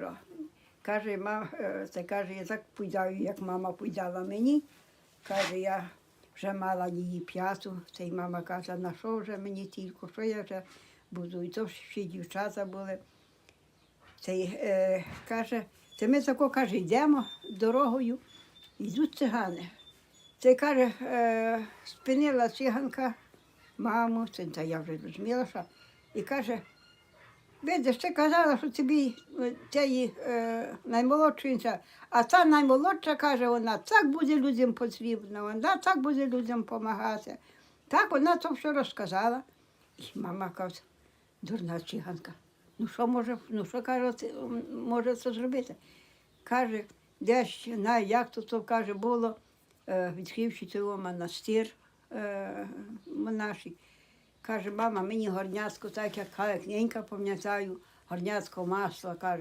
п'ятеро. Каже, е, це каже, я так пуйдаю, як мама пуйдала мені. Каже, я вже мала її п'яту. Це й мама каже, на що вже мені тільки, що я вже буду. І то ще дівчата були. Цей е, каже, це ми тако каже, йдемо дорогою, йдуть цигани. Це каже, е, спинила циганка маму, це та я вже розуміла, що. І каже, видиш, ти казала, що тобі е, цієї е, наймолодшиця, а та наймолодша каже, вона так буде людям потрібна, вона так буде людям допомагати. Так вона то все розказала. І мама каже, дурна циганка. Ну що може, ну що каже, може це зробити? Каже, десь на як то, то каже, було, е, відкривши цього монастир е, монаший. Каже, мама, мені горняцьку, так як каже, княгинька пам'ятаю, горняцького масло каже.